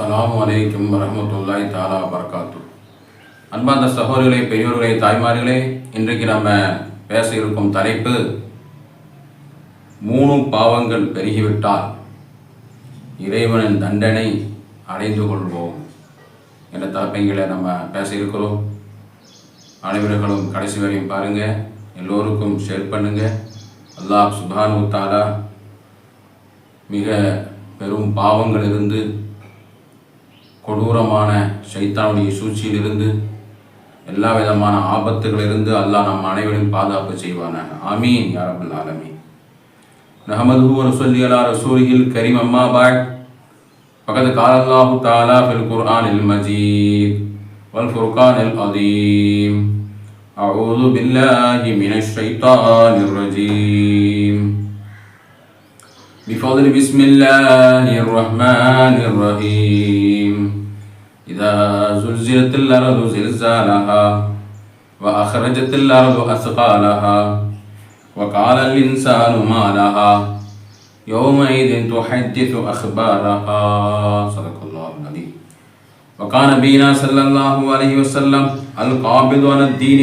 சலாம் அலைக்கும் வரமத்துல்லாய் தாலா வரகாத்து அன்பார்ந்த சகோதரிகளே பெரியோர்களே தாய்மார்களே இன்றைக்கு நம்ம பேச இருக்கும் தலைப்பு மூணு பாவங்கள் பெருகிவிட்டால் இறைவனின் தண்டனை அடைந்து கொள்வோம் என்ற தலைப்பைங்களை நம்ம பேச இருக்கிறோம். அனைவர்களும் கடைசி வரையும் பாருங்க எல்லோருக்கும் ஷேர் பண்ணுங்க. அல்லாஹ் சுபானு தாலா மிக பெரும் பாவங்கள் இருந்து கொடூரமான சைத்தானுடைய சூழ்ச்சியிலிருந்து எல்லா விதமான ஆபத்துகளிலிருந்து அல்லாஹ் நம் அனைவரையும் பாதுகாப்பு செய்வானாக ஆமீன் யாரபுல் ஆலமீன் நஹமதுஹு வனுசல்லி அலா ரசூலிஹில் கரீம் அம்மா பாட் فقد قال الله تعالى في القرآن المجيد والفرقان العظيم أعوذ بالله من الشيطان الرجيم بفضل بسم الله الرحمن الرحيم إذا زلزلت الأرض زلزالها وأخرجت الأرض أثقالها وقال الإنسان ما لها يومئذ تحدث أخبارها صدق الله العظيم وكان نبينا صلى الله عليه وسلم القابض على الدين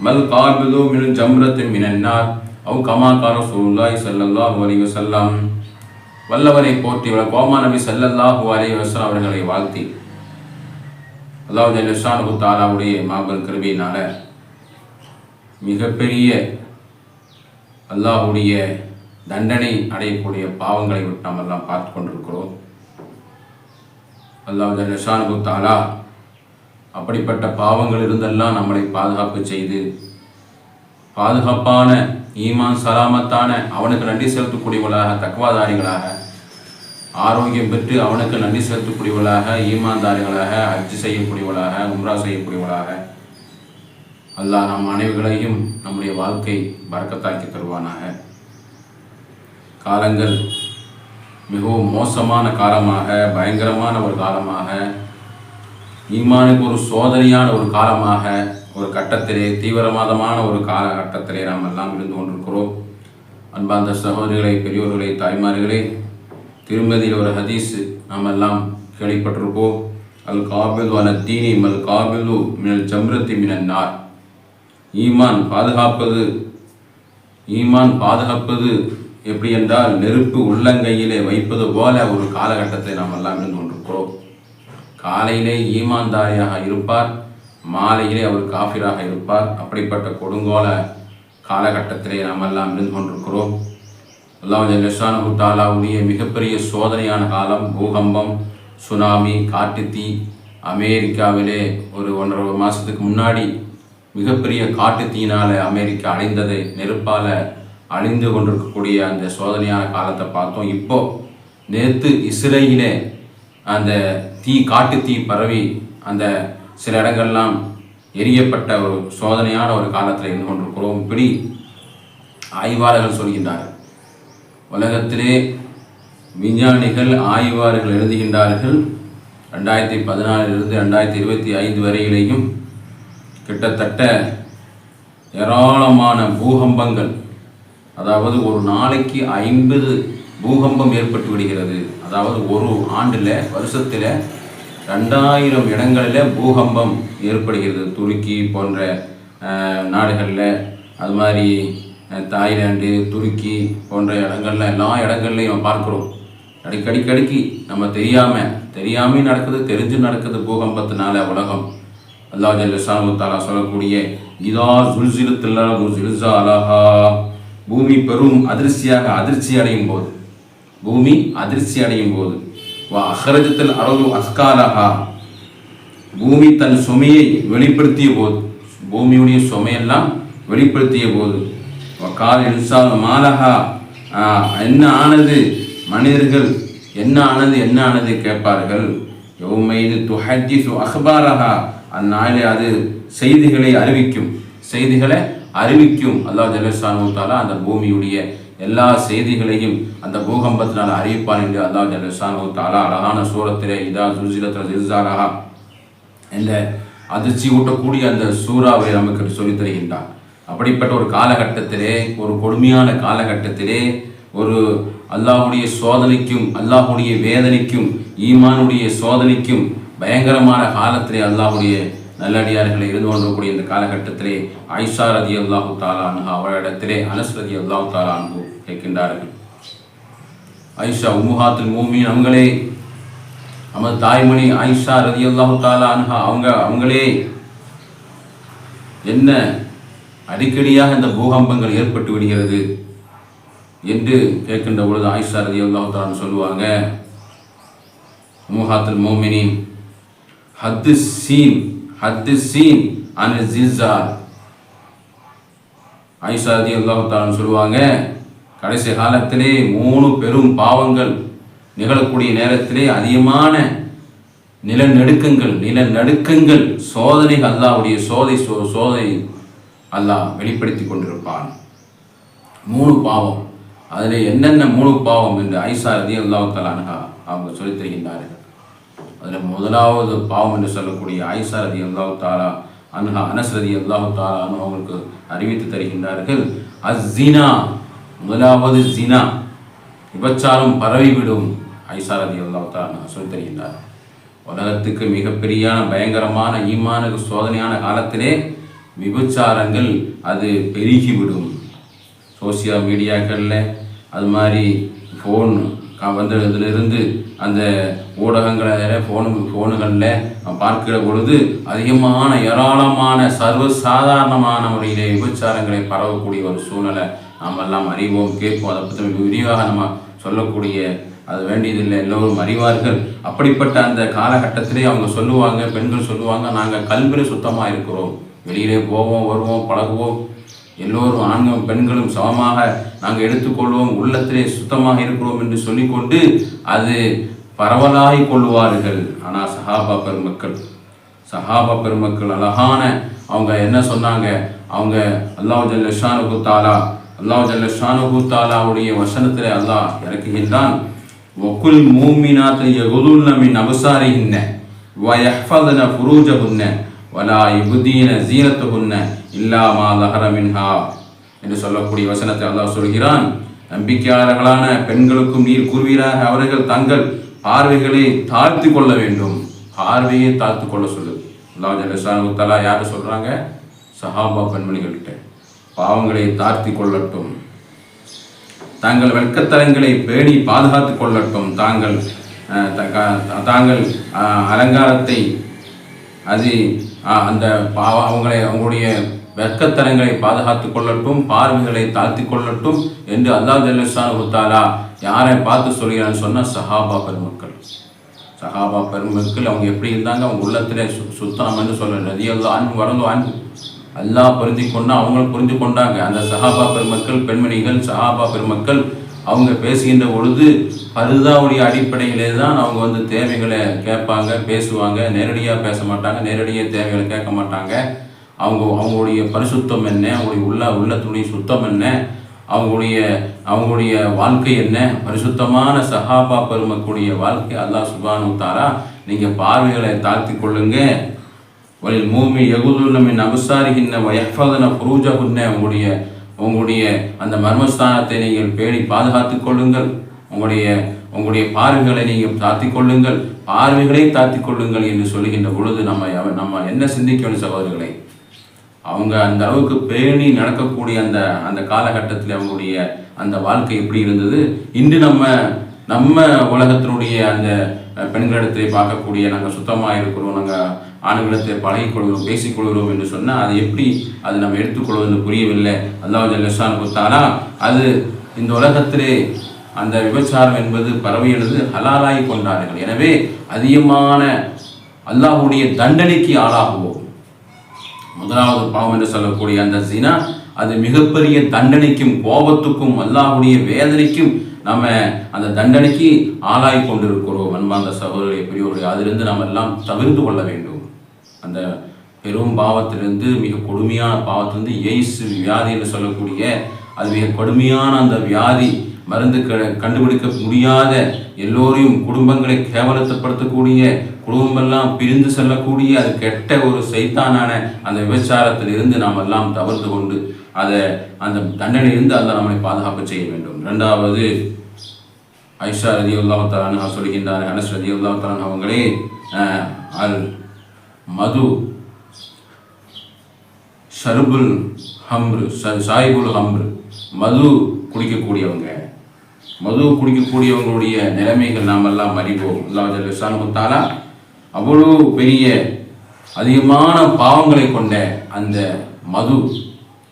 ما القابض من جمرة من النار أو كما قال رسول الله صلى الله عليه وسلم வல்லவரை போற்றி கோமா நபி சல்லல்லாஹு அலைஹி வஸல்லம் அவர்களை வாழ்த்தி அல்லாஹ் ஜல்லஷானு தாலாவுடைய மாபெரும் கருவியினால மிகப்பெரிய அல்லாஹுடைய தண்டனை அடையக்கூடிய பாவங்களை விட்டு நாம் எல்லாம் பார்த்து கொண்டிருக்கிறோம். அல்லாஹ் ஜல்லஷானு தாலா அப்படிப்பட்ட பாவங்கள் இருந்தெல்லாம் நம்மளை பாதுகாப்பு செய்து பாதுகாப்பான ஈமான் சலாமத்தான அவனுக்கு நன்றி செலுத்தக்கூடியவர்களாக தக்குவாதாரிகளாக ஆரோக்கியம் பெற்று அவனுக்கு நன்றி செலுத்தக்கூடியவளாக ஈமான்தாரிகளாக ஹஜ் செய்யக்கூடியவளாக உம்ரா செய்யக்கூடியவளாக அல்லாஹ் நம் அனைவர்களையும் நம்முடைய வாழ்க்கை பறக்கத்தாக்கி தருவானாக. காலங்கள் மிகவும் மோசமான காலமாக பயங்கரமான ஒரு காலமாக ஈமானுக்கு ஒரு சோதனையான ஒரு காலமாக ஒரு கட்டத்திலே தீவிரவாதமான ஒரு காலகட்டத்திலே நாம் எல்லாம் இருந்து கொண்டிருக்கிறோம். அன்பார்ந்த சகோதரிகளை பெரியோர்களை தாய்மார்களே திருமதியில் ஒரு ஹதீஸு நாம் எல்லாம் கேள்விப்பட்டிருப்போம். அல் காபில் அல தீனி மல் காபிலு மினல் ஜம்ரத்தி மினன் நார். ஈமான் பாதுகாப்பது ஈமான் பாதுகாப்பது எப்படி என்றால் நெருப்பு உள்ளங்கையிலே வைப்பது போல ஒரு காலகட்டத்தை நாம் எல்லாம் இருந்து கொண்டிருக்கிறோம். காலையிலே ஈமான்தாரியாக இருப்பார் மாலையிலே அவர் காஃபிராக இருப்பார். அப்படிப்பட்ட கொடுங்கோல காலகட்டத்திலே நாம் எல்லாம் இருந்து கொண்டிருக்கிறோம். அல்லாஹ் ஜல்லஷானு தாலாவுடைய மிகப்பெரிய சோதனையான காலம் பூகம்பம் சுனாமி காட்டுத்தீ அமெரிக்காவிலே ஒரு ஒன்றரை மாதத்துக்கு முன்னாடி மிகப்பெரிய காட்டுத்தீயினால் அமெரிக்கா அழிந்தது நெருப்பால் அழிந்து கொண்டிருக்கக்கூடிய அந்த சோதனையான காலத்தை பார்த்தோம். இப்போது நேற்று இஸ்ரேலிலே அந்த தீ காட்டு தீ பரவி அந்த சில இடங்கள்லாம் எரியப்பட்ட ஒரு சோதனையான ஒரு காலத்தில் இருந்து கொண்டிருக்கிறோம். இப்படி ஆய்வாளர்கள் சொல்கின்றார்கள். உலகத்திலே விஞ்ஞானிகள் ஆய்வாளர்கள் எழுதுகின்றார்கள். ரெண்டாயிரத்தி பதினாலிலிருந்து ரெண்டாயிரத்தி இருபத்தி ஐந்து வரையிலேயும் கிட்டத்தட்ட ஏராளமான பூகம்பங்கள் அதாவது ஒரு நாளைக்கு ஐம்பது பூகம்பம் ஏற்பட்டு விடுகிறது. அதாவது ஒரு ஆண்டில் வருஷத்தில் ரெண்டாயிரம் இடங்களில் பூகம்பம் ஏற்படுகிறது. துருக்கி போன்ற நாடுகளில் அது மாதிரி தாய்லாந்து துருக்கி போன்ற இடங்கள்ல எல்லா இடங்கள்லையும் நம்ம பார்க்குறோம். அடிக்கடிக்கடிக்கு நம்ம தெரியாமல் தெரியாமல் நடக்குது தெரிஞ்சு நடக்குது பூகம்பத்தினால உலகம். அல்லா ஜல்லிசானு சொல்லக்கூடிய இதா ஜுல்சிலுத்துல்லா ஜுல்சா அலஹா. பூமி பெரும் அதிர்ச்சியாக அதிர்ச்சி அடையும் போது பூமி அதிர்ச்சி அடையும் போது வா அஹரஜத்தில் அரவு அஸ்காலஹா. பூமி தன் சுமையை வெளிப்படுத்திய போது பூமியுடைய சுமையெல்லாம் வெளிப்படுத்திய போது கால் இன்சால் மாலஹா. என்ன ஆனது? மனிதர்கள் என்ன ஆனது என்ன ஆனது கேட்பார்கள்? எவ்வமைது துஹஜி சு அஹ்பாரஹா. அந்நாளே அது செய்திகளை அறிவிக்கும். செய்திகளை அறிவிக்கும். அல்லாஹ் ஜல்லஷானு அந்த பூமியுடைய எல்லா செய்திகளையும் அந்த பூகம்பத்தினால் அறிவிப்பான் என்று அல்லாஹ் ஜல்லஷானு தாலா அழகான சூரத்திலே இதா சுசிலத்தில் இஸ்ஸாலஹா என்ற அதிர்ச்சி ஊட்டக்கூடிய அந்த சூறாவை நமக்கு சொல்லித் தருகின்றான். அப்படிப்பட்ட ஒரு காலகட்டத்திலே ஒரு கொடுமையான காலகட்டத்திலே ஒரு அல்லாஹுடைய சோதனைக்கும் அல்லாஹுடைய வேதனைக்கும் ஈமானுடைய சோதனைக்கும் பயங்கரமான காலத்திலே அல்லாஹ்வுடைய நல்லடியார்களை இருந்து கொண்டிருக்கூடிய இந்த காலகட்டத்திலே ஐஷா ரதி அல்லாஹு தாலானு அவரிடத்திலே அனஸ் ரதி அல்லாஹு தாலானு கேட்கின்றார்கள். ஐஷா உமுஹாத்தில் மூமின் அவங்களே நமது தாய்மணி ஐஷா ரதி அல்லாஹு தாலா அன்ஹா அவங்க அவங்களே என்ன அடிக்கடியாக இந்த பூகம்பங்கள் ஏற்பட்டு விடுகிறது என்று கேட்கின்ற பொழுது ஆயிஷா ரதி அல்லாஹு சொல்லுவாங்க. முஹாத்துல் மோமினின் ஹத்து சீன் ஹத்து சீன் அன் ஜில்சால் ஆயிஷா ரதி அல்லாஹு சொல்லுவாங்க கடைசி காலத்திலே மூணு பெரும் பாவங்கள் நிகழக்கூடிய நேரத்திலே அதிகமான நிலநடுக்கங்கள் நிலநடுக்கங்கள் சோதனை அல்லாவுடைய சோதை சோ சோதனை அல்லாஹ் வெளிப்படுத்தி கொண்டிருப்பான். மூணு பாவம். அதில் என்னென்ன மூணு பாவம் என்று ஐசா ரதி அல்லாஹ் அவங்க சொல்லித் தருகின்றார்கள். அதில் முதலாவது பாவம் என்று சொல்லக்கூடிய ஐசா ரதி அல்லாஹ் தாலா அன்ஹா அனஸ் ரதி அல்லாஹ் தாலா அவங்களுக்கு அறிவித்து தருகின்றார்கள். அஸ்ஸினா முதலாவது ஜினா விபச்சாரம் பரவிவிடும் ஐசா ரதி அல்லாஹ் தாலா சொல்லித் தருகின்றார் உலகத்துக்கு மிகப்பெரியான பயங்கரமான ஈமானுக்கு சோதனையான காலத்திலே விபச்சாரங்கள் அது பெருகிவிடும். சோசியல் மீடியாக்களில் அது மாதிரி ஃபோன் வந்ததுலேருந்து அந்த ஊடகங்களில் ஃபோனு ஃபோனுகளில் பார்க்கிற பொழுது அதிகமான ஏராளமான சர்வ சாதாரணமான முறையிலே விபச்சாரங்களை பரவக்கூடிய ஒரு சூழ்நிலை நாம் எல்லாம் அறிவோம் கேட்போம். அதை பற்றி விரிவாக நம்ம சொல்லக்கூடிய அது வேண்டியதில்லை. எல்லோரும் அறிவார்கள். அப்படிப்பட்ட அந்த காலகட்டத்திலே அவங்க சொல்லுவாங்க பெண்கள் சொல்லுவாங்க நாங்கள் கல்வியில் சுத்தமாக இருக்கிறோம். வெளியிலே போவோம் வருவோம் பழகுவோம். எல்லோரும் ஆண்களும் பெண்களும் சமமாக நாங்கள் எடுத்துக்கொள்வோம். உள்ளத்திலே சுத்தமாக இருக்கிறோம் என்று சொல்லிக்கொண்டு அது பரவலாகி கொள்வார்கள் ஆனால் சஹாபா பெருமக்கள் சஹாபா பெருமக்கள் அழகான அவங்க என்ன சொன்னாங்க? அவங்க அல்லாஹ் ஜல்லஷானு குத்தாலா அல்லாஹ் ஜல்லஷானு குத்தாலாவுடைய வசனத்தில் அல்லாஹ் இறக்குகின்றான். ஒக்குல் மூமினாத்து யகுதுல்ன மின் அபசாரிஹின்ன வயஃபதன புரூஜகுன்ன வலா யுபுதீன ஜீனத்துஹுன்ன இல்லா மா என்று சொல்லக்கூடிய வசனத்தை அல்லாஹ் சொல்கிறான். நம்பிக்கையாளர்களான பெண்களுக்கும் நீர் கூறுவீராக அவர்கள் தங்கள் பார்வைகளை தாழ்த்தி கொள்ள வேண்டும். பார்வையை தாழ்த்து கொள்ள சொல்லு அல்லாஹ் ஜலசானு தலா யார் சொல்கிறாங்க சஹாபா பெண்மணிகள்கிட்ட. பாவங்களை தாழ்த்தி கொள்ளட்டும். தாங்கள் வெட்கத்தலங்களை பேணி பாதுகாத்துக் கொள்ளட்டும். தாங்கள் தாங்கள் அலங்காரத்தை அது அந்த அவங்களை அவங்களுடைய வெட்கத்தலங்களை பாதுகாத்துக் கொள்ளட்டும் பார்வைகளை தாழ்த்தி கொள்ளட்டும் என்று அல்லாஹ் ஜல்லஷான் உத்தாலா யாரை பார்த்து சொல்கிறான்னு சொன்னால் சஹாபா பெருமக்கள். சஹாபா பெருமக்கள் அவங்க எப்படி இருந்தாங்க? அவங்க உள்ளத்தில் சு சுத்தம் சொல்ல நதி ரதியல்லா அன்பு வரந்து அன்பு அல்லாஹ் பொருந்தி கொண்டா அவங்களும் புரிந்து கொண்டாங்க. அந்த சஹாபா பெருமக்கள் பெண்மணிகள் சஹாபா பெருமக்கள் அவங்க பேசுகின்ற பொழுது பருதாவுடைய அடிப்படையிலே தான் அவங்க வந்து தேவைகளை கேட்பாங்க பேசுவாங்க நேரடியாக பேச மாட்டாங்க நேரடியாக தேவைகளை கேட்க மாட்டாங்க. அவங்க அவங்களுடைய பரிசுத்தம் என்ன? அவங்களுடைய உள்ள உள்ளத்துடைய சுத்தம் என்ன? அவங்களுடைய அவங்களுடைய வாழ்க்கை என்ன? பரிசுத்தமான சஹாபா பெருமக்கூடிய வாழ்க்கை அல்லாஹ் சுபானு தாரா நீங்கள் பார்வைகளை தாழ்த்தி கொள்ளுங்க. வலில் மூமி யகுதுல்லமின் அபசாரிகின்ன வயஃபதன புரூஜகுன்ன அவங்களுடைய உங்களுடைய அந்த மர்மஸ்தானத்தை நீங்கள் பேணி பாதுகாத்துக் கொள்ளுங்கள். உங்களுடைய உங்களுடைய பார்வைகளை நீங்கள் தாத்திக் கொள்ளுங்கள். பார்வைகளை தாத்திக் கொள்ளுங்கள் என்று சொல்லுகின்ற பொழுது நம்ம நம்ம என்ன சிந்திக்க வேண்டும் சகோதரர்களை? அவங்க அந்த அளவுக்கு பேணி நடக்கக்கூடிய அந்த அந்த காலகட்டத்தில் அவங்களுடைய அந்த வாழ்க்கை எப்படி இருந்தது? இன்று நம்ம நம்ம உலகத்தினுடைய அந்த பெண்களிடத்தை பார்க்கக்கூடிய நாங்கள் சுத்தமாக இருக்கிறோம். நாங்கள் ஆணுகளத்தை பழகிக்கொள்கிறோம் பேசிக் கொள்கிறோம் என்று சொன்னால் அது எப்படி அது நம்ம எடுத்துக்கொள்வது புரியவில்லை. அல்லாஹ் ஜல்லஷான் கொடுத்தாரா அது இந்த உலகத்திலே அந்த விபச்சாரம் என்பது பரவியது ஹலாலாகி கொண்டார்கள். எனவே அதிகமான அல்லாஹுடைய தண்டனைக்கு ஆளாகுவோம். முதலாவது பாவம் என்று சொல்லக்கூடிய அந்த ஜினா அது மிகப்பெரிய தண்டனைக்கும் கோபத்துக்கும் அல்லாஹுடைய வேதனைக்கும் நம்ம அந்த தண்டனைக்கு ஆளாகி கொண்டிருக்கிறோம். அன்பார்ந்த சகோதரிய பெரியவர்கள் அதிலிருந்து நாம் எல்லாம் தவிர்த்து கொள்ள வேண்டும். அந்த பெரும் பாவத்திலிருந்து மிக கொடுமையான பாவத்திலிருந்து எய்ஸ் வியாதி என்று சொல்லக்கூடிய அது மிக கொடுமையான அந்த வியாதி மருந்து க- கண்டுபிடிக்க முடியாத எல்லோரையும் குடும்பங்களை கேவலத்தைப்படுத்தக்கூடிய குடும்பமெல்லாம் பிரிந்து செல்லக்கூடிய அது கெட்ட ஒரு சைத்தானான அந்த விபச்சாரத்திலிருந்து நாம் எல்லாம் தவிர்த்து கொண்டு அதை அந்த தண்டனையிலிருந்து அல்ல நம்மளை பாதுகாப்பு செய்ய வேண்டும். ரெண்டாவது ஐஷா ரதி உல்லாவத்தாரன் சொல்கின்றார் அனஸ் ரதி உல்லாவத்தாரன் அவங்களே அல் மது ஷர்புல் ஹம்ரு ச- சாயிபுல் ஹம்ரு. மது குடிக்கக்கூடியவங்க. மது குடிக்கக்கூடியவங்களுடைய நிலைமைகள் நாமெல்லாம் அறிவோம். அல்லாஹ் அவ்வளோ பெரிய அதிகமான பாவங்களை கொண்ட அந்த மது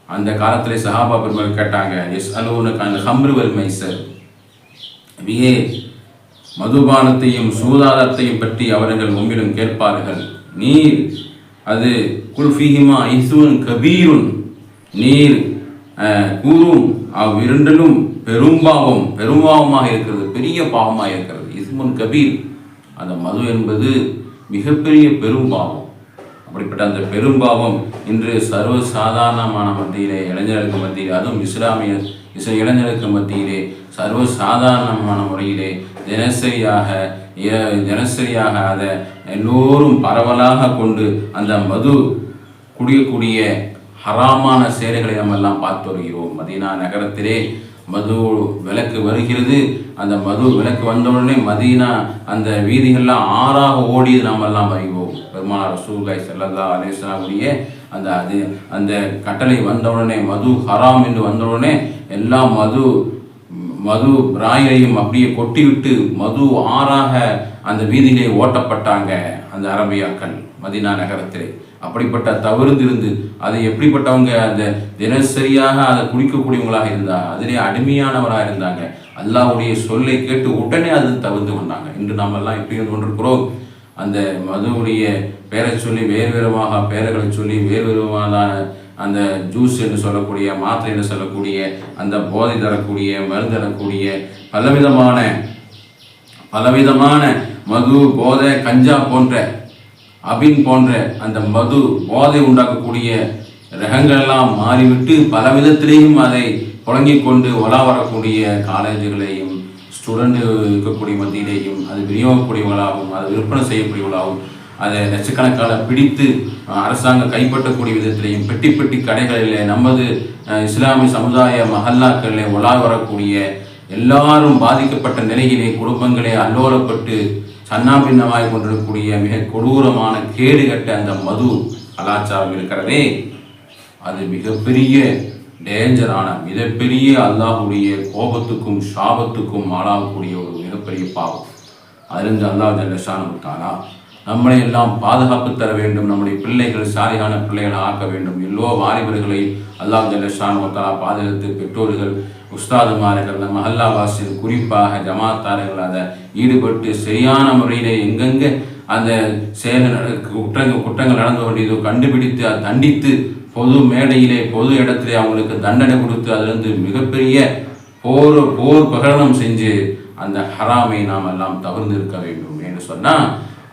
அந்த காலத்தில் சஹாபா பெருமாள் கேட்டாங்க எஸ் அலுவனுக்கு அந்த ஹம்ரு வல் மைசர். நபியே மதுபானத்தையும் சூதாதத்தையும் பற்றி அவர்கள் உங்களிடம் கேட்பார்கள். நீர். அது குல்ஃபிஹிமா ஐசுவன் கபீருன். நீர் கூறும். அவ்விரண்டிலும் பெரும்பாவம் பெரும்பாவமாக இருக்கிறது பெரிய பாவமாக இருக்கிறது. இஸ்முன் கபீர் அந்த மது என்பது மிகப்பெரிய பெரும்பாவம். அப்படிப்பட்ட அந்த பெரும்பாவம் இன்று சர்வ சாதாரணமான மத்தியிலே இளைஞர்களுக்கு மத்தியிலே அதுவும் இஸ்லாமிய இசை இளைஞர்களுக்கு மத்தியிலே சர்வ சாதாரணமான முறையிலே தினசரியாக தினசரியாக அதை எல்லோரும் பரவலாக கொண்டு அந்த மது குடியக்கூடிய ஹராமான செயல்களை நம்ம எல்லாம் பார்த்து வருகிறோம். மதீனா நகரத்திலே மது விளக்கு வருகிறது. அந்த மது விளக்கு வந்தவுடனே மதீனா அந்த வீதிகள்லாம் ஆறாக ஓடியது நாம் எல்லாம் அறிவோம். பெருமானார் ரசூல்லாய் செல்லல்லா அலேசனாவுடைய அந்த அது அந்த கட்டளை வந்தவுடனே மது ஹராம் என்று வந்தவுடனே எல்லாம் மது மது ராயரையும் அப்படியே கொட்டிவிட்டு மது ஆறாக அந்த வீதியிலே ஓட்டப்பட்டாங்க அந்த அரபியாக்கள் மதினா நகரத்திலே. அப்படிப்பட்ட தவிர்ந்திருந்து அது எப்படிப்பட்டவங்க அந்த தினசரியாக அதை குடிக்கக்கூடியவங்களாக இருந்தாங்க அதிலே அடிமையானவராக இருந்தாங்க. அல்லாவுடைய சொல்லை கேட்டு உடனே அது தவிர்த்து கொண்டாங்க. இன்று நாமெல்லாம் எப்படி இருந்து கொண்டிருக்கிறோம். அந்த மதுவுடைய பெயரை சொல்லி வேறு விதமாக பெயர்களை சொல்லி வேறு விதமான அந்த ஜூஸ் என்று சொல்லக்கூடிய மாத்திரை என்று சொல்லக்கூடிய அந்த போதை தரக்கூடிய மருந்து தரக்கூடிய பலவிதமான பலவிதமான மது போதை கஞ்சா போன்ற அபின் போன்ற அந்த மது போதை உண்டாக்கக்கூடிய ரகங்கள் எல்லாம் மாறிவிட்டு பல விதத்திலேயும் அதை புழங்கிக் கொண்டு உலா வரக்கூடிய காலேஜுகளையும் ஸ்டூடெண்ட் இருக்கக்கூடிய மத்தியிலேயும் அது விநியோகக்கூடியவர்களாகவும் அது விற்பனை செய்யக்கூடியவர்களாகவும் அதை லட்சக்கணக்கான பிடித்து அரசாங்கம் கைப்பற்றக்கூடிய விதத்திலையும் பெட்டி பெட்டி கடைகளிலே நமது இஸ்லாமிய சமுதாய மஹல்லாக்களிலே உலா வரக்கூடிய எல்லாரும் பாதிக்கப்பட்ட நிலையிலே குடும்பங்களே அல்லோலப்பட்டு சன்னாபின்னமாய் கொண்டிருக்கக்கூடிய மிக கொடூரமான கேடுகட்ட அந்த மது கலாச்சாரம் இருக்கிறதே அது மிகப்பெரிய டேஞ்சரான மிகப்பெரிய அல்லாஹுடைய கோபத்துக்கும் சாபத்துக்கும் ஆளாகக்கூடிய ஒரு மிகப்பெரிய பாவம். அதிலிருந்து அல்லாஹ் ஜல்லஷானு தானா நம்மளை எல்லாம் பாதுகாப்பு தர வேண்டும். நம்முடைய பிள்ளைகள் சாரியான பிள்ளைகளை ஆக்க வேண்டும். எல்லோ வாலிபர்களை அல்லாஹ் ஜல்லஷான் தாலா பாதுகாத்து பெற்றோர்கள் உஸ்தாதுமார்கள் நம்ம மஹல்லாவாசிகள் குறிப்பாக ஜமாத்தார்கள் அதை ஈடுபட்டு சரியான முறையில் எங்கெங்கே அந்த செயல் குற்றங்கள் குற்றங்கள் நடந்து கொண்டியதோ கண்டுபிடித்து அதை தண்டித்து பொது மேடையிலே பொது இடத்திலே அவங்களுக்கு தண்டனை கொடுத்து அதிலிருந்து மிகப்பெரிய போர் போர் பிரகடனம் செஞ்சு அந்த ஹராமை நாம் எல்லாம் தவிர்த்து இருக்க வேண்டும். என்று சொன்னால்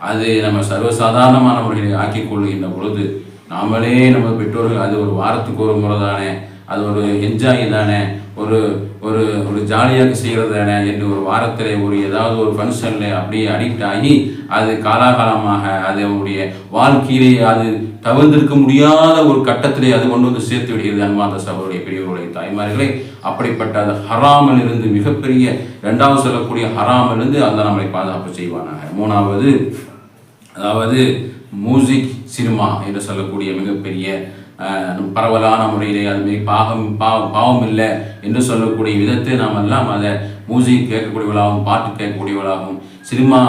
அது நம்ம சர்வசாதாரணமான முறையில் ஆக்கிக் கொள்கின்ற பொழுது நாமளே நம்ம பெற்றோர்கள் அது ஒரு வாரத்துக்கு ஒரு முறை தானே அது ஒரு என்ஜாய் தானே ஒரு ஒரு ஒரு ஜாலியாக செய்கிறது தானே என்று ஒரு வாரத்தில் ஒரு ஏதாவது ஒரு ஃபங்க்ஷனில் அப்படியே அடிக்ட் ஆகி அது காலாகாலமாக அது அவனுடைய வாழ்க்கையிலே அது தவிர்த்திருக்க முடியாத ஒரு கட்டத்திலே அது கொண்டு வந்து சேர்த்து விடுகிறது அன்பாந்த சகோதரிய பெரியவருடைய தாய்மார்களே. அப்படிப்பட்ட அது ஹராமில் இருந்து மிகப்பெரிய இரண்டாவது சொல்லக்கூடிய ஹராமல் இருந்து அந்த நம்மளை பாதுகாப்பு செய்வானாக. மூணாவது அதாவது மியூசிக் சினிமா என்று சொல்லக்கூடிய மிகப்பெரிய பரவலான முறையிலே அதுமாரி பாகம் பா பாவம் இல்லை என்று சொல்லக்கூடிய விதத்தை நாம் எல்லாம் அதை மியூசிக் கேட்கக்கூடியவர்களாகவும் பாட்டு கேட்கக்கூடியவர்களாகவும் சினிமா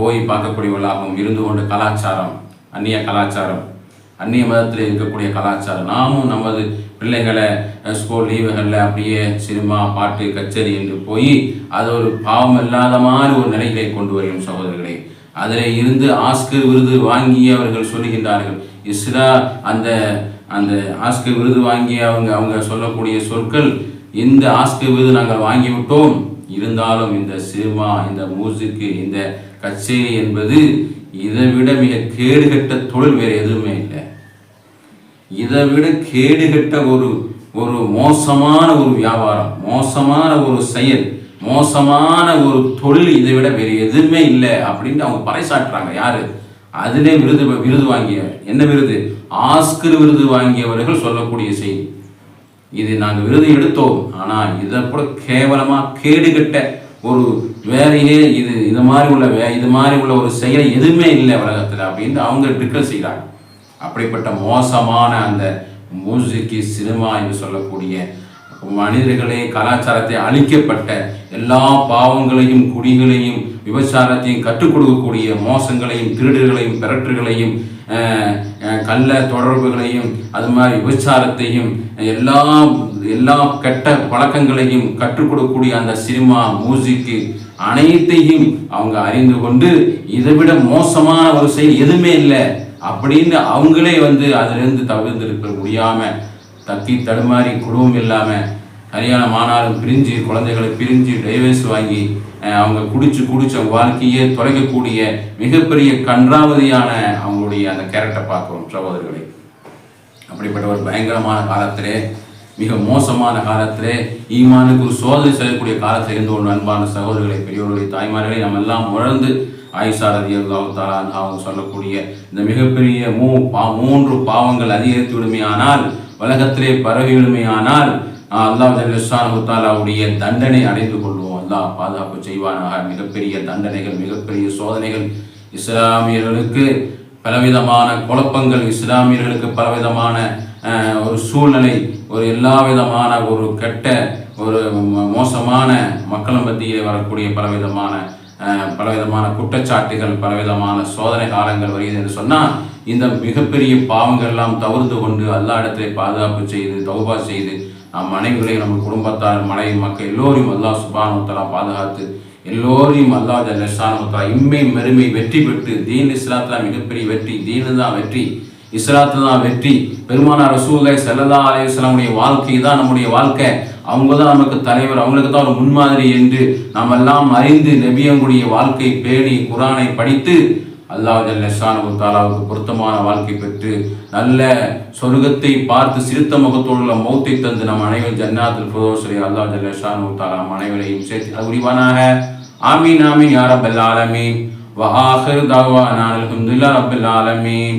போய் பார்க்கக்கூடியவர்களாகவும் இருந்து கொண்ட கலாச்சாரம் அந்நிய கலாச்சாரம் அந்நிய மதத்தில் இருக்கக்கூடிய கலாச்சாரம். நாமும் நமது பிள்ளைகளை ஸ்கூல் லீவுகளில் அப்படியே சினிமா பாட்டு கச்சேரி என்று போய் அது ஒரு பாவம் இல்லாத மாதிரி ஒரு நிலைகளை கொண்டு வரும் சகோதரர்களே. அதில் இருந்து ஆஸ்கர் விருது வாங்கி அவர்கள் சொல்லுகின்றார்கள். இஸ்ரா அந்த அந்த ஆஸ்கர் விருது வாங்கி அவங்க அவங்க சொல்லக்கூடிய சொற்கள் இந்த ஆஸ்கர் விருது நாங்கள் வாங்கிவிட்டோம். இருந்தாலும் இந்த சினிமா இந்த மியூசிக்கு இந்த கச்சேரி என்பது இதை விட மிக கேடுகட்ட தொழில் வேறு எதுவுமே இல்லை. இதை விட கேடுகட்ட ஒரு ஒரு மோசமான ஒரு வியாபாரம் மோசமான ஒரு செயல். மோசமான ஒரு தொழில் இதை விட வேறு எதுவுமே இல்லை அப்படின்னு அவங்க பறைசாட்டுறாங்க யாரு? அதிலே விருது விருது வாங்கிய என்ன விருது? ஆஸ்கர் விருது வாங்கியவர்கள் சொல்லக்கூடிய செய்தி. இது நாங்கள் விருது எடுத்தோம். ஆனால் இதை கூட கேவலமாக கேடுகட்ட ஒரு வேலையே இது இது மாதிரி உள்ள வே இது மாதிரி உள்ள ஒரு செயலை எதுவுமே இல்லை உலகத்தில் அப்படின்னு அவங்க டிக்கல் செய்கிறாங்க. அப்படிப்பட்ட மோசமான அந்த மியூசிக்கு சினிமா என்று சொல்லக்கூடிய மனிதர்களே கலாச்சாரத்தை அழிக்கப்பட்ட எல்லா பாவங்களையும் குடிகளையும் விபச்சாரத்தையும் கற்றுக் கொடுக்கக்கூடிய மோசங்களையும் திருடுகளையும் பிறற்றுகளையும் கள்ள தொடர்புகளையும் அது மாதிரி விபச்சாரத்தையும் எல்லா எல்லா கெட்ட பழக்கங்களையும் கற்றுக் கொடுக்கக்கூடிய அந்த சினிமா மியூசிக்கு அனைத்தையும் அவங்க அறிந்து கொண்டு இதை விட மோசமான ஒரு செயல் எதுவுமே இல்லை அப்படின்னு அவங்களே வந்து அதிலிருந்து தவிர்த்திருக்க முடியாமல் தத்தி தடுமாறி குடும்பம் இல்லாமல் கல்யாணம் ஆனாலும் பிரிஞ்சு குழந்தைகளை பிரிஞ்சு டைவர்ஸ் வாங்கி அவங்க குடிச்சு குடிச்சு அவங்க வாழ்க்கையே தொலைக்கக்கூடிய மிகப்பெரிய கன்றாவதியான அவங்களுடைய அந்த கேரக்டரை பார்க்குறோம் சகோதரர்களை. அப்படிப்பட்ட ஒரு பயங்கரமான காலத்திலே மிக மோசமான காலத்திலே ஈமானுக்கு ஒரு சோதனை செய்யக்கூடிய காலத்தில் இருந்து ஒரு அன்பான சகோதரர்களை பெரியோர்களை தாய்மார்களை நம்ம எல்லாம் உணர்ந்து ஆயிஷா ரதி அவங்க சொல்லக்கூடிய இந்த மிகப்பெரிய மூ பா மூன்று பாவங்கள் அதிகரித்து விடுமையானால் உலகத்திலே பரவி விடுமையானால் அல்லாஹ் ஜல்லுடைய தண்டனை அடைந்து கொள்வோம். அல்லாஹ் பாதுகாப்பு செய்வானாக. மிகப்பெரிய தண்டனைகள் மிகப்பெரிய சோதனைகள் இஸ்லாமியர்களுக்கு பலவிதமான குழப்பங்கள் இஸ்லாமியர்களுக்கு பலவிதமான ஒரு சூழ்நிலை ஒரு எல்லா விதமான ஒரு கெட்ட ஒரு மோசமான மக்கள் மத்தியிலே வரக்கூடிய பலவிதமான பலவிதமான குற்றச்சாட்டுகள் பலவிதமான சோதனை காலங்கள் வருகிறது என்று சொன்னால் இந்த மிகப்பெரிய பாவங்கள் எல்லாம் தவிர்த்து கொண்டு அல்லா இடத்திலே பாதுகாப்பு செய்து தௌபா செய்து நம் மனைவிகளையும் நம்ம குடும்பத்தார் மனைவி மக்கள் எல்லோரையும் அல்லாஹ் சுபானுத்தலா பாதுகாத்து எல்லோரையும் அல்லாஹ் ஜல்லஷானுத்தலா இம்மை மெருமை வெற்றி பெற்று தீன் இஸ்லாத்துல மிகப்பெரிய வெற்றி தீனு தான் வெற்றி இஸ்லாத்து தான் வெற்றி. பெருமானார் ரசூலை செல்லதா அலையுஸ்லாமுடைய வாழ்க்கை தான் நம்முடைய வாழ்க்கை. அவங்க தான் நமக்கு தலைவர் அவங்களுக்கு தான் ஒரு முன்மாதிரி என்று நாம் எல்லாம் அறிந்து நபியங்களுடைய வாழ்க்கை பேணி குரானை படித்து அல்லாஹ் லெஷானு தாலாவுக்கு பொருத்தமான வாழ்க்கை பெற்று நல்ல சொர்க்கத்தை பார்த்து சிறுத்த முகத்தோடுள்ள மௌத்தை தந்து நம் அனைவரும் ஜன்னாத்தில் புரோசரி அல்லாஹ் லெஷானு தாலா அனைவரையும் சேர்த்து அறிவானாக ஆமீன் ஆமீன் யாரப் எல்லாலமீன் வஹாஹிர் தாவான் அல்ஹம்துல்லா ரப்பில் ஆலமீன்.